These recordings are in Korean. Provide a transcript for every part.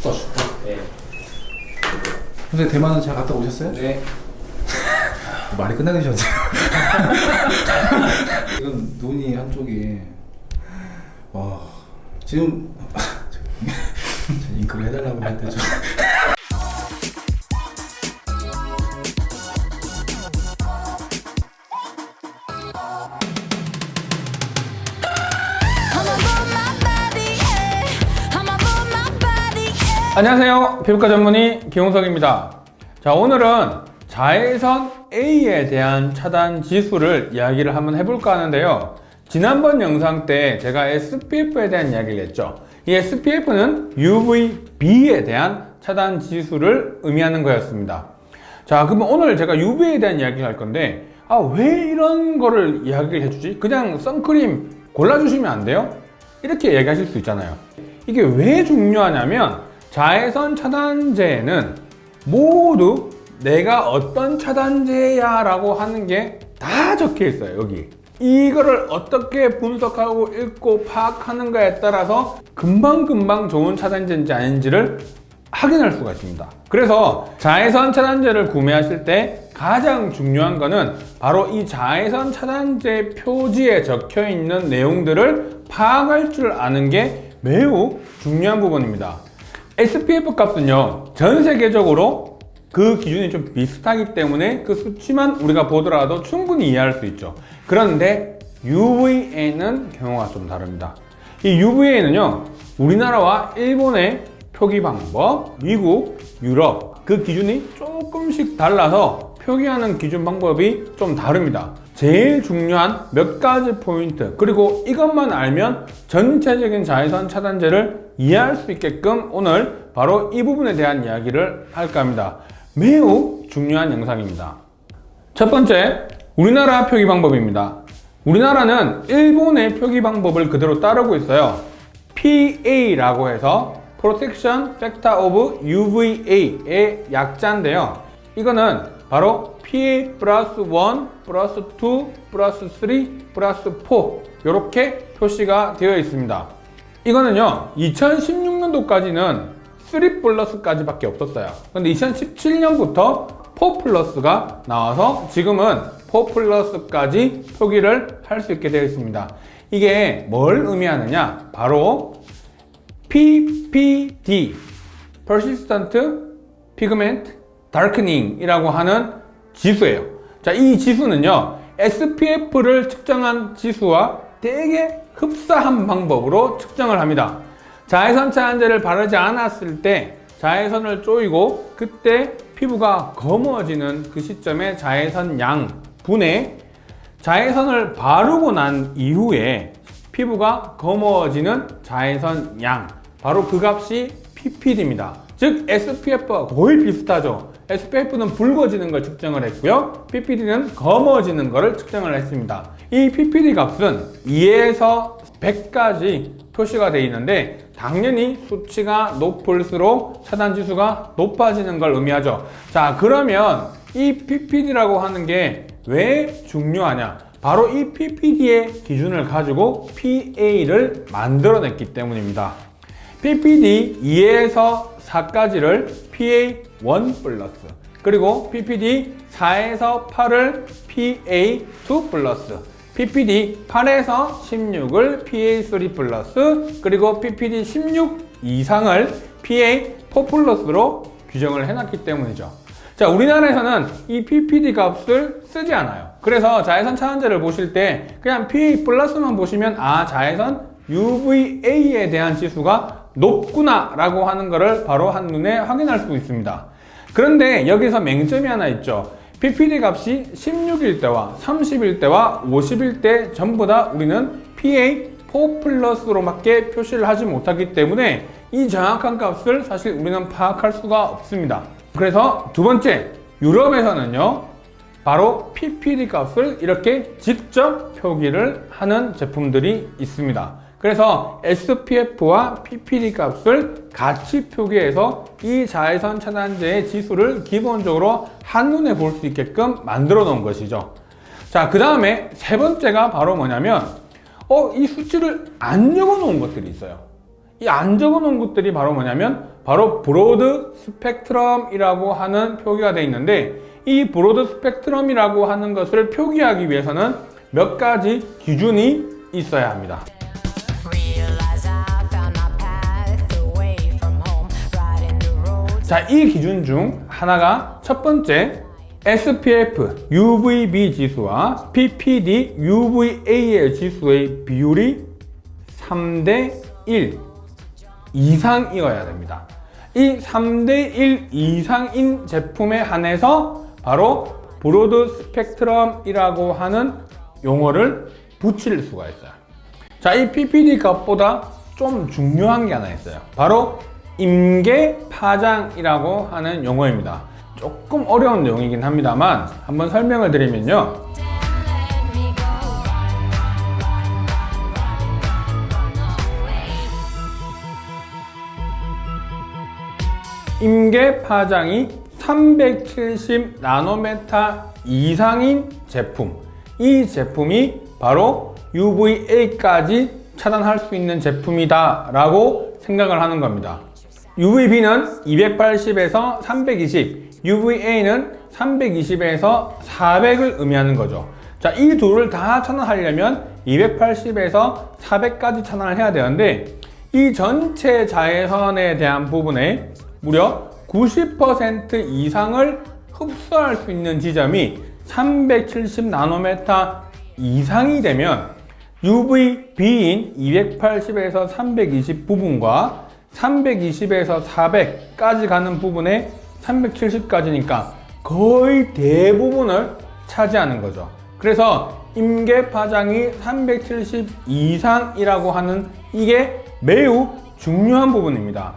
춥다 춥다. 네. 근데 대만은 잘 갔다 오셨어요? 네. 말이 끝나기 전에. 지금 눈이 한쪽이 와 지금 저 잉크를 해달라고 했는데 좀 안녕하세요. 피부과 전문의 김홍석입니다. 자, 오늘은 자외선 A에 대한 차단 지수를 이야기를 한번 해볼까 하는데요. 지난번 영상 때 제가 SPF에 대한 이야기를 했죠. 이 SPF는 UVB에 대한 차단 지수를 의미하는 거였습니다. 자, 그러면 오늘 제가 UV에 대한 이야기를 할 건데, 아, 왜 이런 거를 이야기를 해주지? 그냥 선크림 골라주시면 안 돼요? 이렇게 얘기하실 수 있잖아요. 이게 왜 중요하냐면, 자외선 차단제에는 모두 내가 어떤 차단제야 라고 하는 게 다 적혀 있어요, 여기. 이거를 어떻게 분석하고 읽고 파악하는가에 따라서 금방금방 좋은 차단제인지 아닌지를 확인할 수가 있습니다. 그래서 자외선 차단제를 구매하실 때 가장 중요한 거는 바로 이 자외선 차단제 표지에 적혀 있는 내용들을 파악할 줄 아는 게 매우 중요한 부분입니다. SPF 값은요, 전 세계적으로 그 기준이 좀 비슷하기 때문에 그 수치만 우리가 보더라도 충분히 이해할 수 있죠. 그런데 UVA는 경우가 좀 다릅니다. 이 UVA는요, 우리나라와 일본의 표기 방법, 미국, 유럽 그 기준이 조금씩 달라서 표기하는 기준 방법이 좀 다릅니다. 제일 중요한 몇 가지 포인트 그리고 이것만 알면 전체적인 자외선 차단제를 이해할 수 있게끔 오늘 바로 이 부분에 대한 이야기를 할까 합니다. 매우 중요한 영상입니다. 첫 번째, 우리나라 표기 방법입니다. 우리나라는 일본의 표기 방법을 그대로 따르고 있어요. PA라고 해서 Protection Factor of UVA의 약자인데요. 이거는 바로 PA 플러스 1, 플러스 2, 플러스 3, 플러스 4 이렇게 표시가 되어 있습니다. 이거는요 2016년도까지는 3 플러스까지 밖에 없었어요. 근데 2017년부터 4 플러스가 나와서 지금은 4 플러스까지 표기를 할 수 있게 되어 있습니다. 이게 뭘 의미하느냐? 바로 PPD, Persistent Pigment Darkening 이라고 하는 지수예요. 자, 이 지수는요, SPF를 측정한 지수와 되게 흡사한 방법으로 측정을 합니다. 자외선 차단제를 바르지 않았을 때 자외선을 쪼이고 그때 피부가 검어지는 그 시점에 자외선 양 분의 자외선을 바르고 난 이후에 피부가 검어지는 자외선 양 바로 그 값이 PPD입니다. 즉 SPF와 거의 비슷하죠. SPF는 붉어지는 걸 측정을 했고요. PPD는 검어지는 것을 측정을 했습니다. 이 PPD 값은 2에서 100까지 표시가 되어 있는데 당연히 수치가 높을수록 차단 지수가 높아지는 걸 의미하죠. 자, 그러면 이 PPD라고 하는 게 왜 중요하냐? 바로 이 PPD의 기준을 가지고 PA를 만들어냈기 때문입니다. PPD 2에서 4까지를 PA1 플러스 그리고 PPD 4에서 8을 PA2 플러스 PPD 8에서 16을 PA3 플러스 그리고 PPD 16 이상을 PA4 플러스로 규정을 해놨기 때문이죠. 자, 우리나라에서는 이 PPD 값을 쓰지 않아요. 그래서 자외선 차단제를 보실 때 그냥 PA 플러스만 보시면 아, 자외선 UVA에 대한 지수가 높구나 라고 하는 것을 바로 한눈에 확인할 수 있습니다. 그런데 여기서 맹점이 하나 있죠. PPD 값이 16일 때와 30일 때와 50일 때 전부 다 우리는 PA4 플러스로밖에 표시를 하지 못하기 때문에 이 정확한 값을 사실 우리는 파악할 수가 없습니다. 그래서 두 번째, 유럽에서는요, 바로 PPD 값을 이렇게 직접 표기를 하는 제품들이 있습니다. 그래서 SPF와 PPD 값을 같이 표기해서 이 자외선 차단제의 지수를 기본적으로 한눈에 볼 수 있게끔 만들어 놓은 것이죠. 자, 그 다음에 세 번째가 바로 뭐냐면, 어, 이 수치를 안 적어 놓은 것들이 있어요. 이 안 적어 놓은 것들이 바로 뭐냐면 바로 브로드 스펙트럼이라고 하는 표기가 되어 있는데 이 브로드 스펙트럼이라고 하는 것을 표기하기 위해서는 몇 가지 기준이 있어야 합니다. 자, 이 기준 중 하나가 첫 번째 SPF UVB 지수와 PPD UVA의 지수의 비율이 3대 1 이상이어야 됩니다. 이 3대 1 이상인 제품에 한해서 바로 브로드 스펙트럼이라고 하는 용어를 붙일 수가 있어요. 자, 이 PPD 값보다 좀 중요한 게 하나 있어요. 바로 임계 파장이라고 하는 용어입니다. 조금 어려운 내용이긴 합니다만 한번 설명을 드리면요. Let me go. 임계 파장이 370 나노메타 이상인 제품. 이 제품이 바로 UVA까지 차단할 수 있는 제품이다 라고 생각을 하는 겁니다. UVB는 280에서 320, UVA는 320에서 400을 의미하는 거죠. 자, 이 둘을 다 차단하려면 280에서 400까지 차단을 해야 되는데 이 전체 자외선에 대한 부분에 무려 90% 이상을 흡수할 수 있는 지점이 370 나노메타 이상이 되면 UVB인 280에서 320 부분과 320에서 400까지 가는 부분에 370까지니까 거의 대부분을 차지하는 거죠. 그래서 임계 파장이 370 이상이라고 하는 이게 매우 중요한 부분입니다.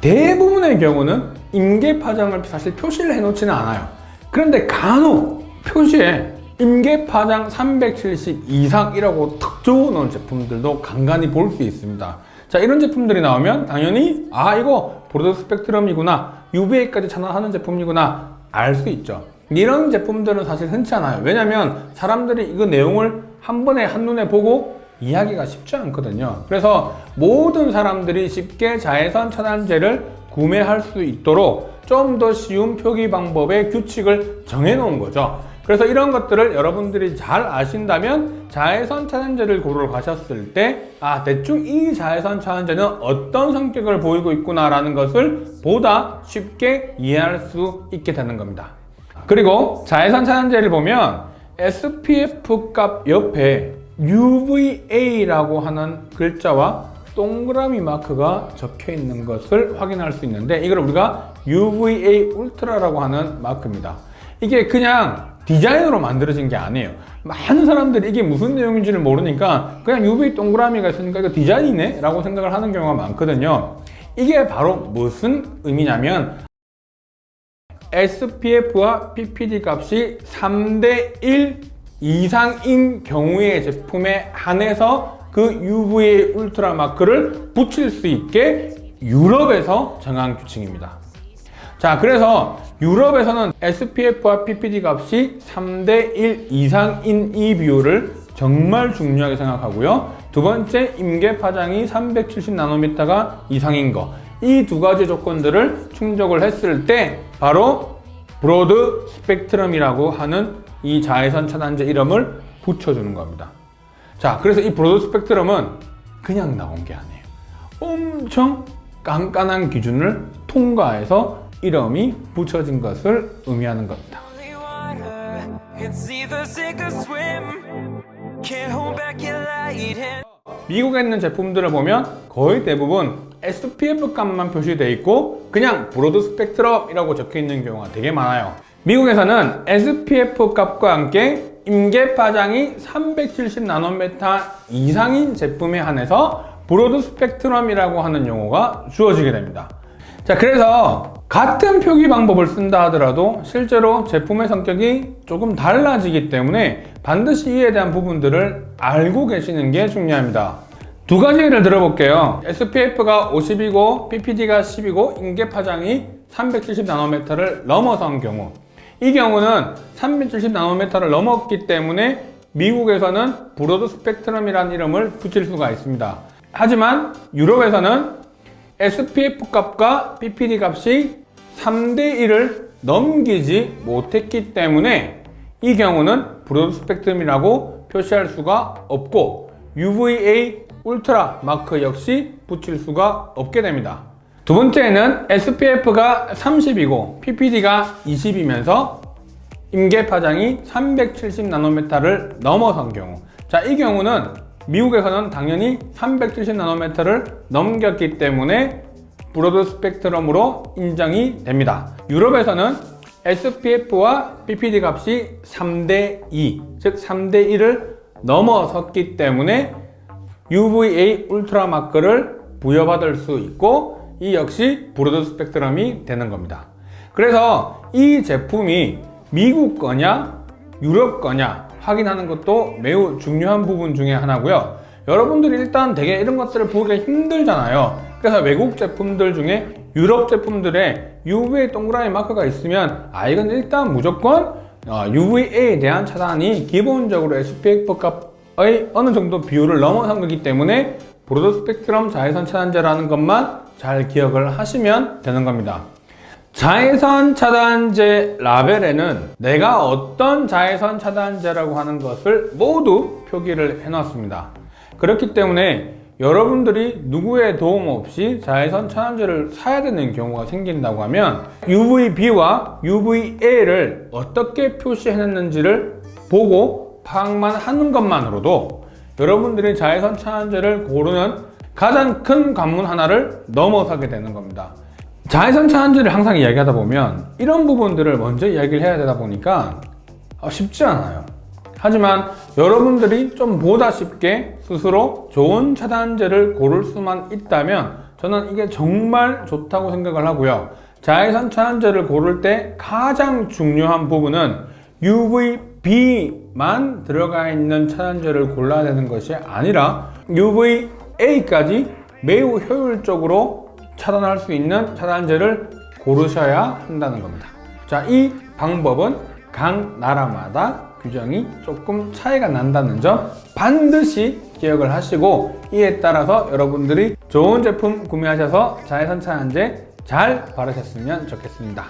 대부분의 경우는 임계 파장을 사실 표시를 해놓지는 않아요. 그런데 간혹 표시에 임계 파장 370 이상이라고 탁 적어놓은 제품들도 간간히 볼 수 있습니다. 자, 이런 제품들이 나오면 당연히 아 이거 브로드 스펙트럼이구나 UVA까지 차단하는 제품이구나 알 수 있죠. 이런 제품들은 사실 흔치 않아요. 왜냐면 사람들이 이거 내용을 한 번에 한눈에 보고 이해하기가 쉽지 않거든요. 그래서 모든 사람들이 쉽게 자외선 차단제를 구매할 수 있도록 좀 더 쉬운 표기 방법의 규칙을 정해 놓은 거죠. 그래서 이런 것들을 여러분들이 잘 아신다면 자외선 차단제를 고르러 가셨을 때, 아, 대충 이 자외선 차단제는 어떤 성격을 보이고 있구나라는 것을 보다 쉽게 이해할 수 있게 되는 겁니다. 그리고 자외선 차단제를 보면 SPF 값 옆에 UVA라고 하는 글자와 동그라미 마크가 적혀 있는 것을 확인할 수 있는데 이걸 우리가 UVA 울트라라고 하는 마크입니다. 이게 그냥 디자인으로 만들어진 게 아니에요. 많은 사람들이 이게 무슨 내용인지를 모르니까 그냥 UV 동그라미가 있으니까 이거 디자인이네? 라고 생각을 하는 경우가 많거든요. 이게 바로 무슨 의미냐면 SPF와 PPD 값이 3대 1 이상인 경우의 제품에 한해서 그 UVA 울트라 마크를 붙일 수 있게 유럽에서 정한 규칙입니다. 자, 그래서 유럽에서는 SPF와 PPD 값이 3대 1 이상인 이 비율을 정말 중요하게 생각하고요. 두 번째, 임계 파장이 370 나노미터가 이상인 거. 이 두 가지 조건들을 충족을 했을 때 바로 브로드 스펙트럼이라고 하는 이 자외선 차단제 이름을 붙여주는 겁니다. 자, 그래서 이 브로드 스펙트럼은 그냥 나온 게 아니에요. 엄청 깐깐한 기준을 통과해서 이름이 붙여진 것을 의미하는 겁니다. 미국에 있는 제품들을 보면 거의 대부분 SPF 값만 표시되어 있고 그냥 브로드 스펙트럼이라고 적혀 있는 경우가 되게 많아요. 미국에서는 SPF 값과 함께 임계 파장이 370 나노메타 이상인 제품에 한해서 브로드 스펙트럼이라고 하는 용어가 주어지게 됩니다. 자, 그래서 같은 표기 방법을 쓴다 하더라도 실제로 제품의 성격이 조금 달라지기 때문에 반드시 이에 대한 부분들을 알고 계시는 게 중요합니다. 두 가지 예를 들어볼게요. SPF가 50이고 PPD가 10이고 임계 파장이 370 나노메타를 넘어선 경우. 이 경우는 370 나노메타를 넘었기 때문에 미국에서는 브로드 스펙트럼이라는 이름을 붙일 수가 있습니다. 하지만 유럽에서는 SPF 값과 PPD 값이 3대 1을 넘기지 못했기 때문에 이 경우는 브로드 스펙트럼이라고 표시할 수가 없고 UVA 울트라 마크 역시 붙일 수가 없게 됩니다. 두 번째는 SPF가 30이고 PPD가 20이면서 임계 파장이 370 나노메타를 넘어선 경우. 자, 이 경우는 미국에서는 당연히 370 나노메타를 넘겼기 때문에 브로드 스펙트럼으로 인정이 됩니다. 유럽에서는 SPF와 PPD 값이 3대 2, 즉 3대 1을 넘어섰기 때문에 UVA 울트라 마크를 부여받을 수 있고 이 역시 브로드 스펙트럼이 되는 겁니다. 그래서 이 제품이 미국 거냐 유럽 거냐 확인하는 것도 매우 중요한 부분 중에 하나고요. 여러분들이 일단 되게 이런 것들을 보기가 힘들잖아요. 그래서 외국 제품들 중에 유럽 제품들의 UVA 동그라미 마크가 있으면 아 이건 일단 무조건 어, UVA에 대한 차단이 기본적으로 SPF 값의 어느 정도 비율을 넘어선 거기 때문에 브로드 스펙트럼 자외선 차단제라는 것만 잘 기억을 하시면 되는 겁니다. 자외선 차단제 라벨에는 내가 어떤 자외선 차단제라고 하는 것을 모두 표기를 해놨습니다. 그렇기 때문에 여러분들이 누구의 도움 없이 자외선 차단제를 사야 되는 경우가 생긴다고 하면 UVB와 UVA를 어떻게 표시해놨는지를 보고 파악만 하는 것만으로도 여러분들이 자외선 차단제를 고르는 가장 큰 관문 하나를 넘어서게 되는 겁니다. 자외선 차단제를 항상 이야기하다 보면 이런 부분들을 먼저 이야기를 해야 되다 보니까 아, 쉽지 않아요. 하지만 여러분들이 좀 보다 쉽게 스스로 좋은 차단제를 고를 수만 있다면 저는 이게 정말 좋다고 생각을 하고요. 자외선 차단제를 고를 때 가장 중요한 부분은 UVB만 들어가 있는 차단제를 골라야 되는 것이 아니라 UVA까지 매우 효율적으로 차단할 수 있는 차단제를 고르셔야 한다는 겁니다. 자, 이 방법은 각 나라마다 규정이 조금 차이가 난다는 점 반드시 기억을 하시고 이에 따라서 여러분들이 좋은 제품 구매하셔서 자외선 차단제 잘 바르셨으면 좋겠습니다.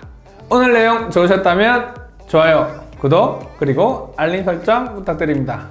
오늘 내용 좋으셨다면 좋아요, 구독, 그리고 알림 설정 부탁드립니다.